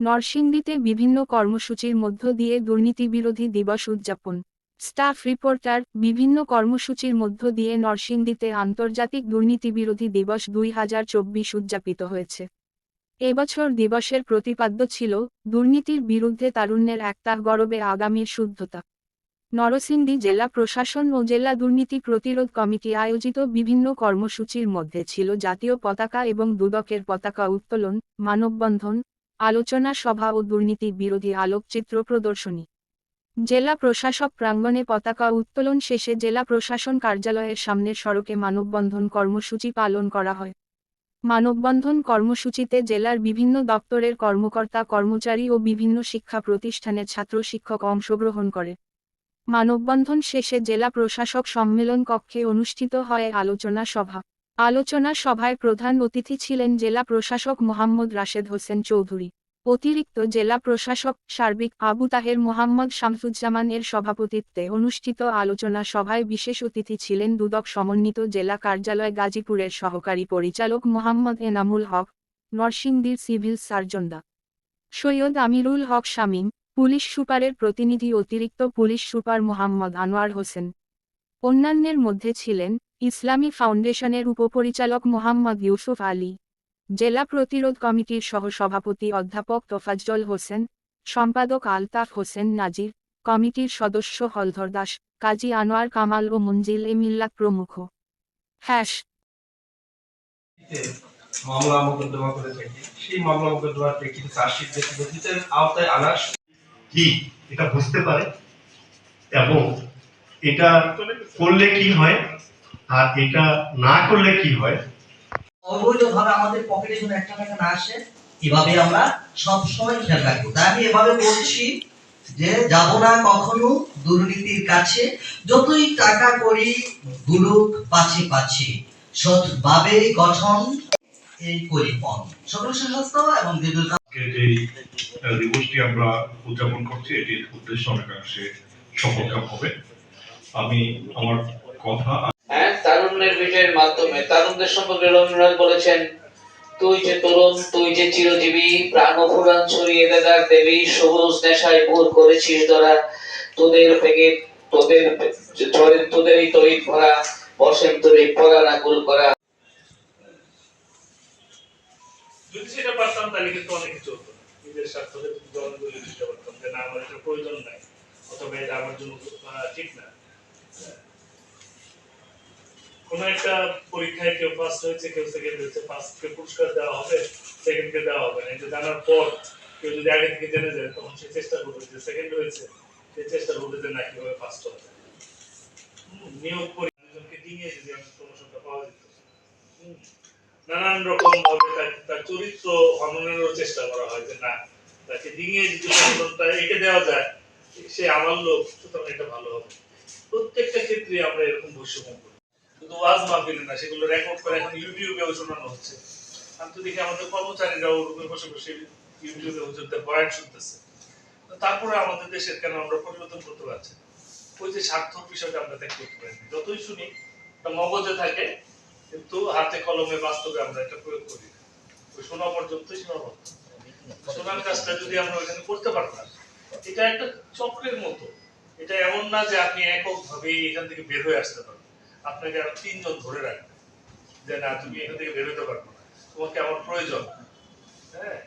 নরসিংদীতে বিভিন্ন কর্মসূচির মধ্য দিয়ে দুর্নীতিবিরোধী দিবস উদযাপন। স্টাফ রিপোর্টার, বিভিন্ন কর্মসূচির মধ্য দিয়ে নরসিংদীতে আন্তর্জাতিক দুর্নীতিবিরোধী দিবস দুই হাজার চব্বিশ উদযাপিত হয়েছে। এবছর দিবসের প্রতিপাদ্য ছিল, দুর্নীতির বিরুদ্ধে তারুণ্যের একতা গরবে আগামীর শুদ্ধতা। নরসিংদী জেলা প্রশাসন ও জেলা দুর্নীতি প্রতিরোধ কমিটি আয়োজিত বিভিন্ন কর্মসূচির মধ্যে ছিল জাতীয় পতাকা এবং দুদকের পতাকা উত্তোলন, মানববন্ধন আলোচনা সভা ও দুর্নীতি বিরোধী আলোকচিত্র প্রদর্শনী। জেলা প্রশাসক প্রাঙ্গণে পতাকা উত্তোলন শেষে জেলা প্রশাসন কার্যালয়ের সামনের সড়কে মানববন্ধন কর্মসূচি পালন করা হয়। মানববন্ধন কর্মসূচিতে জেলার বিভিন্ন দপ্তরের কর্মকর্তা, কর্মচারী ও বিভিন্ন শিক্ষা প্রতিষ্ঠানের ছাত্র শিক্ষক অংশগ্রহণ করে। মানববন্ধন শেষে জেলা প্রশাসক সম্মেলন কক্ষে অনুষ্ঠিত হয় আলোচনা সভা। আলোচনা সভায় প্রধান অতিথি ছিলেন জেলা প্রশাসক মোহাম্মদ রাশেদ হোসেন চৌধুরী, অতিরিক্ত জেলা প্রশাসক সার্বিক আবু তাহের মোহাম্মদ শামসুজ্জামান এর সভাপতিত্বে অনুষ্ঠিত আলোচনা সভায় বিশেষ অতিথি ছিলেন দুদক সমন্বিত জেলা কার্যালয় গাজীপুরের সহকারী পরিচালক মোহাম্মদ এনামুল হক, নরসিংদীর সিভিল সার্জনদা সৈয়দ আমিরুল হক শামীম, পুলিশ সুপারের প্রতিনিধি অতিরিক্ত পুলিশ সুপার মোহাম্মদ আনোয়ার হোসেন। অন্যান্যের মধ্যে ছিলেন ইসলামী ফাউন্ডেশনের উপপরিচালক মোহাম্মদ ইউসুফ আলী, জেলা প্রতিরোধ কমিটির সহসভাপতি অধ্যাপক তোফাজ্জল হোসেন, সম্পাদক আলতাফ হোসেন নাজির, কমিটির সদস্য হলধর দাস, কাজী আনোয়ার কামাল ও মঞ্জিল এ মিল্লাত প্রমুখ। হ্যাশ। মামলা মোকদ্দমা করে থাকি সেই মামলা মোকদ্দমার প্রেক্ষিতে চার্জশিট নথিতে আওতায় আনার কি? এটা বুঝতে পারে? এবং এটা করলে কি হয়? আর এটা না করলে কি হয়? অবৈধভাবে আমাদের পকেটে যেন একটা টাকা না আসে এভাবে আমরা সব সময় খেয়াল রাখব। তাই আমি এভাবে বলছি যে যাব না কখনো দুর্নীতির কাছে যতই টাকা করি গুলুক পাছি পাছি সৎভাবে গঠন এই করি পরিপন সকল সুস্বাস্থ্য এবং দীর্ঘ দিবসটি আমরা উদযাপন করছি এটির উদ্দেশ্য অনেকাংশে সফলকাম হবে। আমি আমার কথা তারুণ্যের বিজয়ের মাধ্যমে, তারুণদের সম্পর্কে রবীন্দ্রনাথ বলেছেন, তুই যে তরুণ, তুই যে চিরজীবী, প্রাণ ফুরান ছড়িয়ে দেদার দেবী, সবুজ নেশায় ভোর করেছিস ধরা, তোদের পেগে, তোদের তোদেরই তরিত ভরা বসেন্তরে পরা নাকুল করা যদি সেটা পারতাম তাহলে কিন্তু অনেক কিছু হতো না। নিজের স্বার্থকে করে দিতে পারতাম যে না, আমার এটা প্রয়োজন নাই অথবা এটা আমার জন্য আহ, ঠিক না হ্যাঁ। কোনো একটা পরীক্ষায় কেউ ফার্স্ট হয়েছে, কেউ সেকেন্ড হয়েছে ফার্স্ট কে পুরস্কার দেওয়া হবে সেকেন্ড কে দেওয়া হবে না। এটা জানার পর কেউ যদি আগে থেকে জেনে যায়, তখন সে চেষ্টা করবে যে সেকেন্ড হয়েছে, সে চেষ্টা করবে যে না, কীভাবে ফার্স্ট হবে নিয়োগ করে। একজনকে ডিঙিয়ে যদি আমি প্রমোশনটা পাওয়া যেত। নানান রকম ভাবে তার তার চরিত্র হননেরও চেষ্টা করা হয় যে না, তাকে ডিঙিয়ে যদি প্রমোশনটা এঁকে দেওয়া যায়, সে আমার লোক, সুতরাং এটা ভালো হবে। প্রত্যেকটা ক্ষেত্রে আমরা এরকম বৈষম্য শুধু ওয়াজ মাহফিলে না, সেগুলো রেকর্ড করে এখন ইউটিউবেও শোনানো হচ্ছে। আমি তো দেখি আমাদের কর্মচারীরাও রুমে বসে বসে ইউটিউবে হুজুরদের বয়ান শুনতেছে তারপরে আমাদের দেশের কেন আমরা পরিবর্তন করতে পারছি ওই যে স্বার্থক বিষয়টা আমরা ত্যাগ করতে পারি যতই শুনি মগজে থাকে, কিন্তু হাতে কলমে বাস্তবে আমরা এটা প্রয়োগ করি। ওই শোনা পর্যন্তই সীমাবদ্ধ শোনার কাজটা যদি আমরা ওইখানে করতে পারতাম, এটা একটা চক্রের মতো। এটা এমন না যে আপনি এককভাবে এখান থেকে বের হয়ে আসতে পারবেন। আপনাকে আর তিনজন ধরে রাখবে। যে, না, তুমি এখান থেকে বের হতে পারবে না। তোমাকে আমার প্রয়োজন। হ্যাঁ?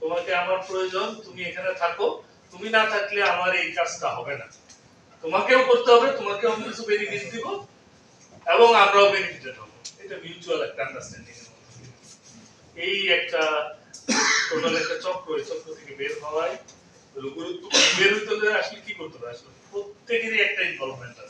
তোমাকে আমার প্রয়োজন, তুমি এখানে থাকো। তুমি না থাকলে আমার এই কাজটা হবে না। তোমাকেও করতে হবে, তোমাকেও আমি কিছু বেনিফিট দিব এবং আমরাও বেনিফিটেড হব। এটা মিউচুয়াল একটা আন্ডারস্ট্যান্ডিং এই একটা, টোটাল একটা চক্র, এই চক্র থেকে বের হওয়ায় গুরুত্বপূর্ণ বের হলে আসলে কি করতে হবে? আসলে প্রত্যেকেরই একটা ইনভলভমেন্ট আছে।